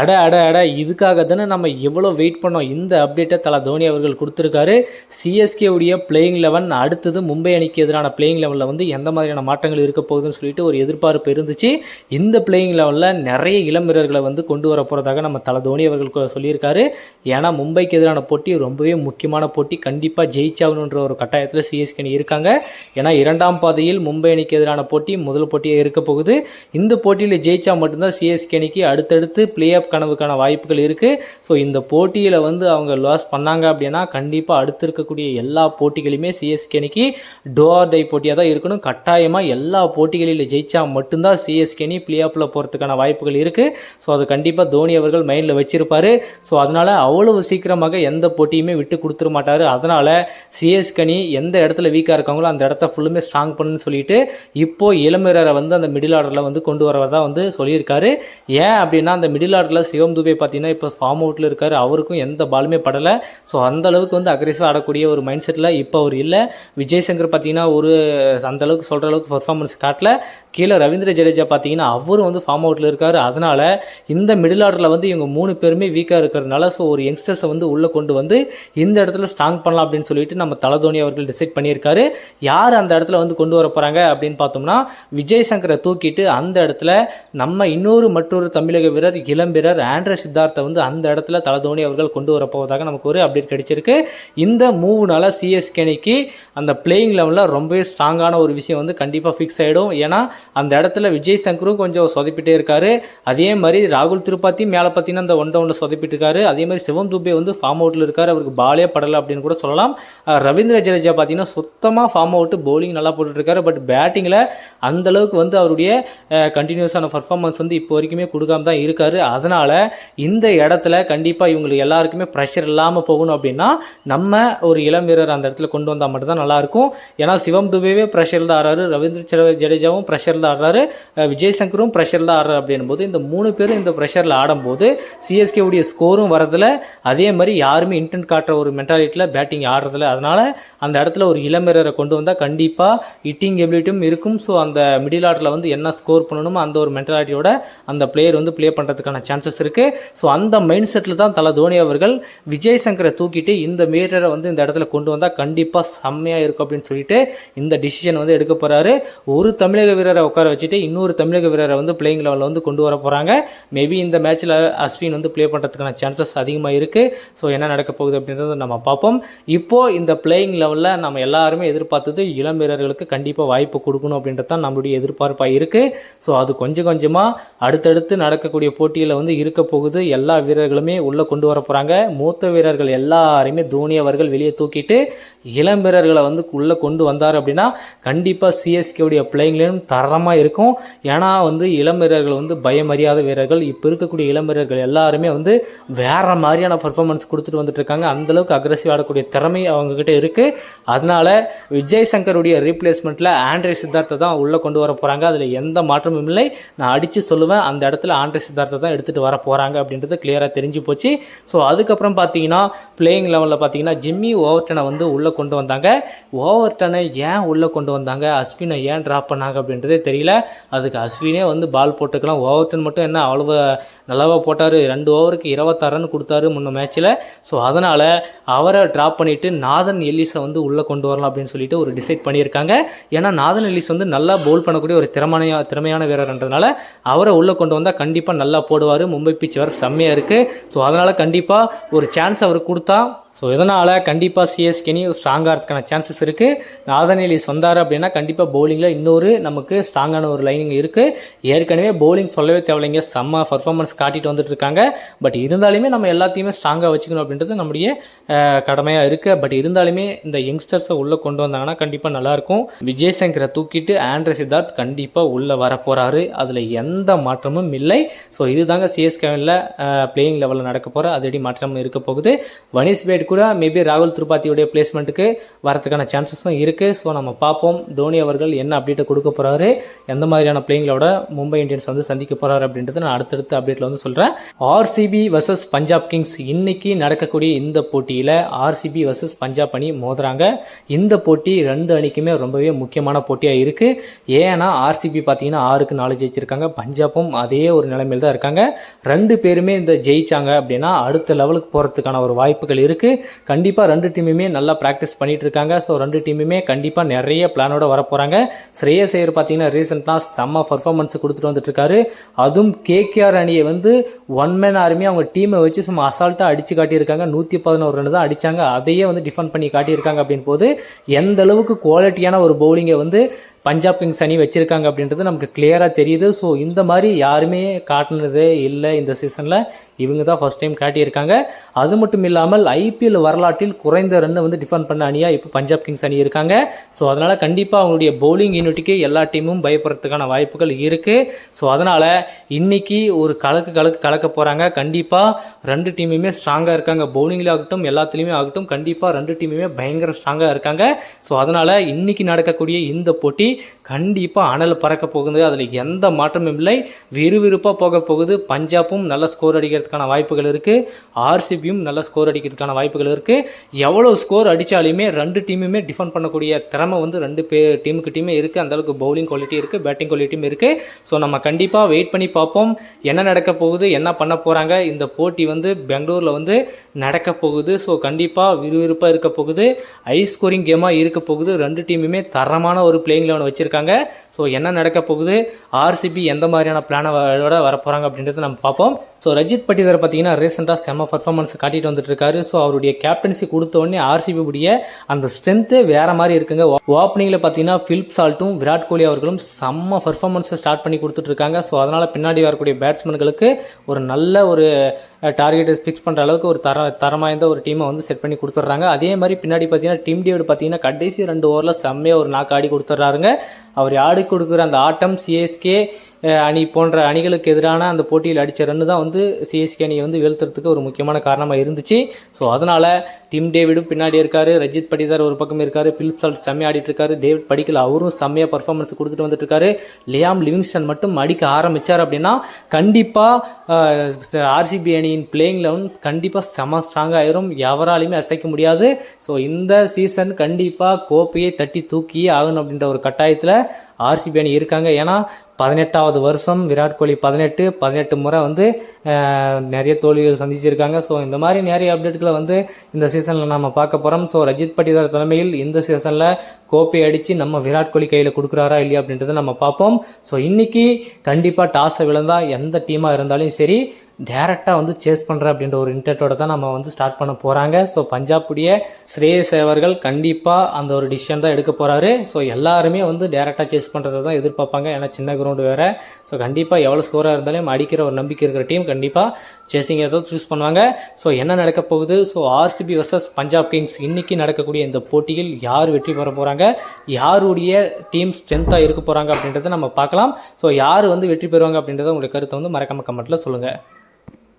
அட அட அட இதுக்காக தானே நம்ம எவ்வளோ வெயிட் பண்ணோம். இந்த அப்டேட்டை தலா தோனி அவர்கள் கொடுத்துருக்காரு. சிஎஸ்கே உடைய பிளேயிங் லெவன் அடுத்தது மும்பை அணிக்கு எதிரான பிளேயிங் லெவலில் வந்து எந்த மாதிரியான மாற்றங்கள் இருக்க போகுதுன்னு சொல்லிட்டு ஒரு எதிர்பார்ப்பு இருந்துச்சு. இந்த பிளேயிங் லெவலில் நிறைய இளம் வீரர்களை வந்து கொண்டு வர போகிறதாக நம்ம தலை தோனி அவர்கள் சொல்லியிருக்காரு. ஏன்னா மும்பைக்கு எதிரான போட்டி ரொம்பவே முக்கியமான போட்டி. கண்டிப்பாக ஜெயிச்சாகணுன்ற ஒரு கட்டாயத்தில் சிஎஸ்கே அணி இருக்காங்க. ஏன்னா இரண்டாம் பாதையில் மும்பை அணிக்கு எதிரான போட்டி முதல் போட்டியாக இருக்க போகுது. இந்த போட்டியில் ஜெயிச்சா மட்டும்தான் சிஎஸ்கே அணிக்கு அடுத்தடுத்து பிளே ஆஃப் கனவுக்கான வாய்ப்புகள் இருக்குது ஸோ இந்த போட்டியில் வந்து அவங்க லாஸ் பண்ணாங்க அப்படின்னா கண்டிப்பாக அடுத்து இருக்கக்கூடிய எல்லா போட்டிகளுமே சிஎஸ்கே அணிக்கு டோஆர் டை போட்டியாக தான் இருக்கணும். கட்டாயமாக எல்லா போட்டிகளில் ஜெயிச்சா மட்டும்தான் சிஎஸ்கே அணி பிளே ஆஃபில் போகிறதுக்கான வாய்ப்புகள் இருக்குது ஸோ அது கண்டிப்பாக தோனி அவர்கள் மைண்டில் வச்சிருப்பார். ஸோ அதனால் அவ்வளவு சீக்கிரமாக எந்த போட்டியுமே விட்டு கொடுத்துட மாட்டார். அதனால் சிஎஸ்கே அணி எந்த இடத்துல வீக்காக இருக்காங்களோ அந்த இடத்த ஃபுல்லுமே ஸ்ட்ராங் பண்ணுன்னு சொல்லிட்டு இப்போது இளமீரரை வந்து அந்த மிடில் ஆர்டரில் வந்து கொண்டு வரதான் வந்து சொல்லியிருக்காரு. ஏன் அப்படின்னா அந்த மிடில் ஆர்டர் ஆர்டரில் சிவம் துபே பார்த்தீங்கன்னா இப்போ ஃபார்ம் அவுட்டில் இருக்கார். அவருக்கும் எந்த பாலுமே படலை. ஸோ அந்த அளவுக்கு வந்து அக்ரெசிவாக ஆடக்கூடிய ஒரு மைண்ட் செட்டில் இப்போ அவர் இல்லை. விஜய் சங்கர் பார்த்தீங்கன்னா ஒரு அந்த அளவுக்கு சொல்கிற அளவுக்கு பர்ஃபார்மன்ஸ் காட்டல. கீழே ரவீந்திர ஜடேஜா பார்த்தீங்கன்னா அவரும் வந்து ஃபார்ம் அவுட்டில் இருக்கார். அதனால் இந்த மிடில் ஆர்டரில் வந்து இவங்க மூணு பேருமே வீக்காக இருக்கிறதுனால ஸோ ஒரு யங்ஸ்டர்ஸை வந்து உள்ளே கொண்டு வந்து இந்த இடத்துல ஸ்ட்ராங் பண்ணலாம் அப்படின்னு சொல்லிட்டு நம்ம தலதோனி அவர்கள் டிசைட் பண்ணியிருக்காரு. யார் அந்த இடத்துல வந்து கொண்டு வர போகிறாங்க அப்படின்னு பார்த்தோம்னா விஜய் சங்கரை தூக்கிட்டு அந்த இடத்துல நம்ம இன்னொரு மற்றொரு தமிழக வீரர் இளம் வீரர் ஆண்ட்ர சித்தார்த்தை வந்து அந்த இடத்துல தலதோனி அவர்கள் கொண்டு வரப்போவதாக நமக்கு ஒரு அப்டேட் கிடைச்சிருக்கு. இந்த மூவ்னால சிஎஸ்கேனிக்கு அந்த பிளேயிங் லெவலில் ரொம்பவே ஸ்ட்ராங்கான ஒரு விஷயம் வந்து கண்டிப்பாக ஃபிக்ஸ் ஆகிடும் ஏன்னா அந்த இடத்துல விஜய் சங்கரும் கொஞ்சம் சொதப்பிட்டே இருக்காரு. அதே மாதிரி ராகுல் திருப்பாத்தி மேலே பார்த்தீங்கன்னா அந்த ஒன் டவுனில் சொதப்பிட்டு இருக்காரு. அதே மாதிரி சிவம் துபே வந்து ஃபார்ம் அவுட்டில் இருக்கார். அவருக்கு பாலே படலை அப்படின்னு கூட சொல்லலாம். ரவீந்திர ஜடேஜா பார்த்தீங்கன்னா சுத்தமாக ஃபார்ம் அவுட்டு பவுலிங் நல்லா போட்டுட்டு பட் பேட்டிங்கில் அந்த அளவுக்கு வந்து அவருடைய கண்டினியூஸான பர்ஃபார்மன்ஸ் வந்து இப்போ வரைக்குமே கொடுக்காம தான் இருக்காரு. அதனால் அதனால் இந்த இடத்துல கண்டிப்பாக இவங்களுக்கு எல்லாருக்குமே ப்ரெஷர் இல்லாமல் போகணும் அப்படின்னா நம்ம ஒரு இளம் வீரர் அந்த இடத்துல கொண்டு வந்தால் மட்டும்தான் நல்லாயிருக்கும் ஏன்னா சிவம் துபேவே ப்ரெஷர் தான் ஆடுறாரு ரவீந்திர ஜடே- ஜடேஜாவும் ப்ரெஷர் தான் ஆடுறாரு விஜய் சங்கரும் ப்ரெஷர் தான் ஆடுறாரு அப்படின்னும் போது இந்த மூணு பேரும் இந்த ப்ரெஷரில் ஆடும்போது சிஎஸ்கே உடைய ஸ்கோரும் வரதில்ல அதே மாதிரி யாருமே இன்டென்ட் காட்டுற ஒரு மென்டாலிட்டியில் பேட்டிங் ஆடுறதில்ல. அதனால் அந்த இடத்துல ஒரு இளம் வீரரை கொண்டு வந்தால் கண்டிப்பாக ஹிட்டிங் எபிலிட்டியும் இருக்கும். ஸோ அந்த மிடில் ஆர்டரில் வந்து என்ன ஸ்கோர் பண்ணணுமோ அந்த ஒரு மென்டாலிட்டியோட அந்த பிளேயர் வந்து ப்ளே பண்ணுறதுக்கான சான்ஸ் சான்சஸ் இருக்குது ஸோ அந்த மைண்ட் செட்டில் தான் தலை தோனி அவர்கள் விஜய் சங்கரை தூக்கிட்டு இந்த வீரரை வந்து இந்த இடத்துல கொண்டு வந்தால் கண்டிப்பாக செம்மையாக இருக்கும் அப்படின்னு சொல்லிட்டு இந்த டிசிஷன் வந்து எடுக்க போகிறாரு ஒரு தமிழக வீரரை உட்கார வச்சுட்டு இன்னொரு தமிழக வீரரை வந்து பிளேயிங் லெவலில் வந்து கொண்டு வர போகிறாங்க மேபி இந்த மேட்ச்சில் அஸ்வின் வந்து ப்ளே பண்ணுறதுக்கான சான்சஸ் அதிகமாக இருக்குது ஸோ என்ன நடக்க போகுது அப்படின்றத நம்ம பார்ப்போம். இப்போது இந்த பிளேயிங் லெவலில் நம்ம எல்லாருமே எதிர்பார்த்தது இளம் வீரர்களுக்கு கண்டிப்பாக வாய்ப்பு கொடுக்கணும் அப்படின்றது தான் நம்மளுடைய எதிர்பார்ப்பாக இருக்குது ஸோ அது கொஞ்சம் கொஞ்சமாக அடுத்தடுத்து நடக்கக்கூடிய போட்டியில் வந்து இருக்க போகுது. எல்லா வீரர்களுமே உள்ளே கொண்டு வர போகிறாங்க மூத்த வீரர்கள் எல்லாரையுமே தோனி அவர்கள் வெளியே தூக்கிட்டு இளம் வீரர்களை வந்து உள்ளே கொண்டு வந்தார் அப்படின்னா கண்டிப்பாக சிஎஸ்கேவுடைய பிளேயிங்லேயும் தரமாக இருக்கும். ஏன்னா வந்து இளம் வீரர்கள் வந்து பயமறியாத வீரர்கள். இப்போ இருக்கக்கூடிய இளம் வீரர்கள் எல்லாருமே வந்து வேறு மாதிரியான பர்ஃபார்மன்ஸ் கொடுத்துட்டு வந்துட்டு இருக்காங்க. அந்தளவுக்கு அக்ரஸிவ் ஆடக்கூடிய திறமை அவங்கக்கிட்ட இருக்குது அதனால் விஜய் சங்கருடைய ரீப்ளேஸ்மெண்ட்டில் ஆண்ட்ரே சித்தார்த்தை தான் உள்ளே கொண்டு வர போகிறாங்க அதில் எந்த மாற்றமும் இல்லை. நான் அடித்து சொல்லுவேன். அந்த இடத்துல ஆண்ட்ரே சித்தார்த்தை தான் எடுத்துகிட்டு வர போகிறாங்க அப்படின்றது கிளியராக தெரிஞ்சு போச்சு. ஸோ அதுக்கப்புறம் பார்த்தீங்கன்னா பிளேயிங் லெவலில் பார்த்தீங்கன்னா ஜிம்மி ஓவர்டனை வந்து உள்ளே கொண்டு வந்தாங்க. ஓவர்டனை ஏன் உள்ளே கொண்டு வந்தாங்க? அஸ்வினை ஏன் ட்ராப் பண்ணாங்க அப்படின்றதே தெரியல. அதுக்கு அஸ்வினே வந்து பால் போட்டுக்கலாம். ஓவர்டன் மட்டும் என்ன அவ்வளோ நல்லாவா போட்டார்? ரெண்டு ஓவருக்கு இருபத்தாறு ரன் கொடுத்தாரு முன்ன மேட்ச்சில் ஸோ அதனால் அவரை ட்ராப் பண்ணிவிட்டு நாதன் எல்லிஸை வந்து உள்ளே கொண்டு வரலாம் அப்படின்னு சொல்லிட்டு ஒரு டிசைட் பண்ணியிருக்காங்க. ஏன்னா நாதன் எல்லிஸ் வந்து நல்லா போல் பண்ணக்கூடிய ஒரு திறமையான திறமையான வீரர்ன்றதுனால அவரை உள்ளே கொண்டு வந்தால் கண்டிப்பாக நல்லா போடுவார். மும்பை பிச் வர செம்மையாக இருக்குது ஸோ அதனால் கண்டிப்பாக ஒரு சான்ஸ் அவருக்கு கொடுத்தா ஸோ இதனால் கண்டிப்பாக சிஎஸ்கேனி ஸ்ட்ராங்காக இருக்கான சான்சஸ் இருக்குது நாதன் எலிஸ் வந்தார் அப்படின்னா கண்டிப்பாக பவுலிங்கில் இன்னொரு நமக்கு ஸ்ட்ராங்கான ஒரு லைனிங் இருக்குது ஏற்கனவே பவுலிங் சொல்லவே தேவையில்லைங்க. செம்ம பர்ஃபார்மன்ஸ் காட்டிட்டு வந்துட்டு இருக்காங்க. பட் இருந்தாலுமே நம்ம எல்லாத்தையுமே ஸ்ட்ராங்காக வச்சுக்கணும் அப்படின்றது நம்முடைய கடமையாக இருக்குது பட் இருந்தாலுமே இந்த யங்ஸ்டர்ஸை உள்ளே கொண்டு வந்தாங்கன்னா கண்டிப்பாக நல்லாயிருக்கும் விஜய் சங்கரை தூக்கிட்டு ஆண்ட்ரே சித்தார்த் கண்டிப்பாக உள்ளே வர போகிறாரு அதில் எந்த மாற்றமும் இல்லை. ஸோ இதுதாங்க சிஎஸ்கேவில் பிளேயிங் லெவலில் நடக்க போகிற அதடி மாற்றம் இருக்க போகுது. வனிஸ்பேட் சைடு கூட மேபி ராகுல் திரிபாத்தியுடைய பிளேஸ்மெண்ட்டுக்கு வரதுக்கான சான்சஸும் இருக்குது ஸோ நம்ம பார்ப்போம் தோனி அவர்கள் என்ன அப்டேட்டை கொடுக்க போகிறாரு எந்த மாதிரியான பிளேயிங்களோட மும்பை இந்தியன்ஸ் வந்து சந்திக்க போகிறாரு அப்படின்றத நான் அடுத்தடுத்த அப்டேட்டில் வந்து சொல்கிறேன் ஆர்சிபி வர்சஸ் பஞ்சாப் கிங்ஸ் இன்னைக்கு நடக்கக்கூடிய இந்த போட்டியில் ஆர்சிபி வர்சஸ் பஞ்சாப் அணி மோதுறாங்க. இந்த போட்டி ரெண்டு அணிக்குமே ரொம்பவே முக்கியமான போட்டியாக இருக்குது ஏன்னா ஆர்சிபி பார்த்தீங்கன்னா ஆறுக்கு நாலு ஜெயிச்சிருக்காங்க. பஞ்சாப்பும் அதே ஒரு நிலைமையில் தான் இருக்காங்க. ரெண்டு பேருமே இந்த ஜெயிச்சாங்க அப்படின்னா அடுத்த லெவலுக்கு போகிறதுக்கான ஒரு வாய்ப்புகள் இருக்குது கண்டிப்பாக ரெண்டு டீமுமே நல்லா ப்ராக்டிஸ் பண்ணிட்டு இருக்காங்க ஸோ ரெண்டு டீமுமே கண்டிப்பாக நிறைய பிளானோட வர போகிறாங்க ஸ்ரேயஸ் ஐயர் பார்த்தீங்கன்னா ரீசெண்டாக செம்ம பர்ஃபார்மன்ஸ் கொடுத்துட்டு வந்துட்டுருக்காரு. அதுவும் கேகேஆர் அணியை வந்து ஒன் மேன் ஆர்மி அவங்க டீமை வச்சு சும்மா அசால்ட்டாக அடித்து காட்டியிருக்காங்க. நூற்றி பதினோரு ரன் தான் அடித்தாங்க அதையே வந்து டிஃபெண்ட் பண்ணி காட்டியிருக்காங்க அப்படின் போது எந்த அளவுக்கு குவாலிட்டியான ஒரு பவுலிங்கை வந்து பஞ்சாப் கிங்ஸ் அணி வச்சிருக்காங்க அப்படின்றது நமக்கு கிளியராக தெரியுது. ஸோ இந்த மாதிரி யாருமே காட்டினதே இல்லை இந்த சீசனில் இவங்க தான் ஃபர்ஸ்ட் டைம் காட்டியிருக்காங்க. அது மட்டும் இல்லாமல் ஐபிஎல் வரலாற்றில் குறைந்த ரன்னை வந்து டிஃபன் பண்ண அணியாக இப்போ பஞ்சாப் கிங்ஸ் அணி இருக்காங்க. ஸோ அதனால் கண்டிப்பாக அவங்களுடைய பவுலிங் யூனிட்டுக்கு எல்லா டீமும் பயப்படுறதுக்கான வாய்ப்புகள் இருக்குது ஸோ அதனால் இன்னைக்கு ஒரு கலக்கு கலக்கு கலக்க போகிறாங்க கண்டிப்பாக ரெண்டு டீமுமே ஸ்ட்ராங்காக இருக்காங்க. பவுலிங்கில் ஆகட்டும் எல்லாத்துலேயுமே ஆகட்டும் கண்டிப்பாக ரெண்டு டீமுமே பயங்கர ஸ்ட்ராங்காக இருக்காங்க. ஸோ அதனால் இன்னைக்கு நடக்கக்கூடிய இந்த போட்டி கண்டிப்பாக அனல் பறக்க போகுது. அதில் எந்த மாற்றமும் இல்லை. விறுவிறுப்பாக போக போகுது. பஞ்சாப்பும் நல்ல ஸ்கோர் அடிக்கிறதுக்கான வாய்ப்புகள் இருக்குது ஆர்சிபியும் நல்ல ஸ்கோர் அடிக்கிறதுக்கான வாய்ப்புகள் இருக்குது எவ்வளோ ஸ்கோர் அடித்தாலுமே ரெண்டு டீமுமே டிஃபெண்ட் பண்ணக்கூடிய திறமை வந்து ரெண்டு பே டீமுக்கு டீமே இருக்குது அந்தளவுக்கு பவுலிங் குவாலிட்டி இருக்குது பேட்டிங் குவாலிட்டியும் இருக்குது ஸோ நம்ம கண்டிப்பாக வெயிட் பண்ணி பார்ப்போம். என்ன நடக்க போகுது? என்ன பண்ண போகிறாங்க இந்த போட்டி வந்து பெங்களூரில் வந்து நடக்க போகுது. ஸோ கண்டிப்பாக விறுவிறுப்பாக இருக்க போகுது. ஹை ஸ்கோரிங் கேமாக இருக்க போகுது. ரெண்டு டீமுமே தரமான ஒரு பிளேயிங் லெவன் வச்சுருக்காங்க. ஸோ என்ன நடக்க போகுது? ஆர்சிபி எந்த மாதிரியான பிளானோட வர போகிறாங்க அப்படின்றத நம்ம பார்ப்போம். ஸோ ரஜித் பட்டிதர் பார்த்தீங்கன்னா ரீசெண்டாக செம்ம பர்ஃபார்மன்ஸ் காட்டிட்டு வந்துட்டு இருக்காரு ஸோ அவருடைய கேப்டன்சி கொடுத்த உடனே ஆர்சிபி உடைய அந்த ஸ்ட்ரென்த்து வேறு மாதிரி இருக்குங்க. ஓப்பனிங்கில் பார்த்தீங்கன்னா ஃபிலிப் சால்ட்டும் விராட் கோலி அவர்களும் செம்ம பர்ஃபார்மன்ஸை ஸ்டார்ட் பண்ணி கொடுத்துட்ருக்காங்க ஸோ அதனால் பின்னாடி வரக்கூடிய பேட்ஸ்மேன்களுக்கு ஒரு நல்ல ஒரு டார்கெட்டை ஃபிக்ஸ் பண்ணுற அளவுக்கு ஒரு தர தரமாய்ந்த ஒரு டீமை வந்து செட் பண்ணி கொடுத்துட்றாங்க. அதே மாதிரி பின்னாடி பார்த்தீங்கன்னா டீம் டேவிட் பார்த்தீங்கன்னா கடைசி ரெண்டு ஓவரில் செம்மையாக ஒரு நாக்கு ஆடி கொடுத்துட்றாருங்க. அவர் ஆடி கொடுக்குற அந்த ஆட்டம் சிஎஸ்கே அணி போன்ற அணிகளுக்கு எதிரான அந்த போட்டியில் அடித்த ரன்னு தான் வந்து சிஎஸ்கே அணியை வந்து வீழ்த்துறதுக்கு ஒரு முக்கியமான காரணமாக இருந்துச்சு. ஸோ அதனால் டிம் டேவிடும் பின்னாடி இருக்கார். ரஜித் படிதார் ஒரு பக்கம் இருக்கார். பிலிப் சால்ட் செம்மையாக ஆடிட்டுருக்காரு டேவிட் படிக்கல அவரும் செம்மையாக பர்ஃபார்மன்ஸ் கொடுத்துட்டு வந்துட்டுருக்காரு லியாம் லிவிங்ஸ்டன் மட்டும் அடிக்க ஆரம்பித்தார் அப்படின்னா கண்டிப்பாக ஆர்சிபி அணியின் பிளேயிங் லெவன் கண்டிப்பாக செம ஸ்ட்ராங் ஆயிரும். எவராலையுமே அசைக்க முடியாது. ஸோ இந்த சீசன் கண்டிப்பாக கோப்பையை தட்டி தூக்கியே ஆகணும் அப்படின்ற ஒரு கட்டாயத்தில் ஆர்சிபி அணி இருக்காங்க. ஏன்னா பதினெட்டாவது வருஷம் விராட் கோலி பதினெட்டு பதினெட்டு முறை வந்து நிறைய தோல்விகள் சந்திச்சிருக்காங்க. ஸோ இந்த மாதிரி நிறைய அப்டேட்களை வந்து இந்த சீசனில் நம்ம பார்க்க போகிறோம் ஸோ ரஜித் பட்டிதார் தலைமையில் இந்த சீசனில் கோப்பை அடித்து நம்ம விராட் கோலி கையில் கொடுக்குறாரா இல்லையா அப்படின்றத நம்ம பார்ப்போம். ஸோ இன்றைக்கி கண்டிப்பாக டாஸை விழுந்தால் எந்த டீமாக இருந்தாலும் சரி டேரெக்டாக வந்து சேஸ் பண்ணுற அப்படின்ற ஒரு இன்டென்ட்டோட தான் நம்ம வந்து ஸ்டார்ட் பண்ண போகிறாங்க ஸோ பஞ்சாப்புடைய ஸ்ரேயஸ் அவர்கள் கண்டிப்பாக அந்த ஒரு டிசிஷன் தான் எடுக்க போகிறாரு ஸோ எல்லாருமே வந்து டேரெக்டாக சேஸ் பண்ணுறதை தான் எதிர்பார்ப்பாங்க. ஏன்னா சின்ன கிரவுண்டு வேறு. ஸோ கண்டிப்பாக எவ்வளோ ஸ்கோராக இருந்தாலும் அடிக்கிற ஒரு நம்பிக்கை இருக்கிற டீம் கண்டிப்பாக சேசிங் ஏதாவது சூஸ் பண்ணுவாங்க. ஸோ என்ன நடக்க போகுது? So RCB versus Punjab Kings இன்றைக்கி நடக்கக்கூடிய இந்த போட்டியில் யார் வெற்றி பெற போகிறாங்க யாருடைய டீம் ஸ்ட்ரென்த்தாக இருக்க போகிறாங்க அப்படின்றத நம்ம பார்க்கலாம். ஸோ யார் வந்து வெற்றி பெறுவாங்க அப்படின்றத உங்களுடைய கருத்தை வந்து மறக்காம கமெண்ட்டில் சொல்லுங்கள்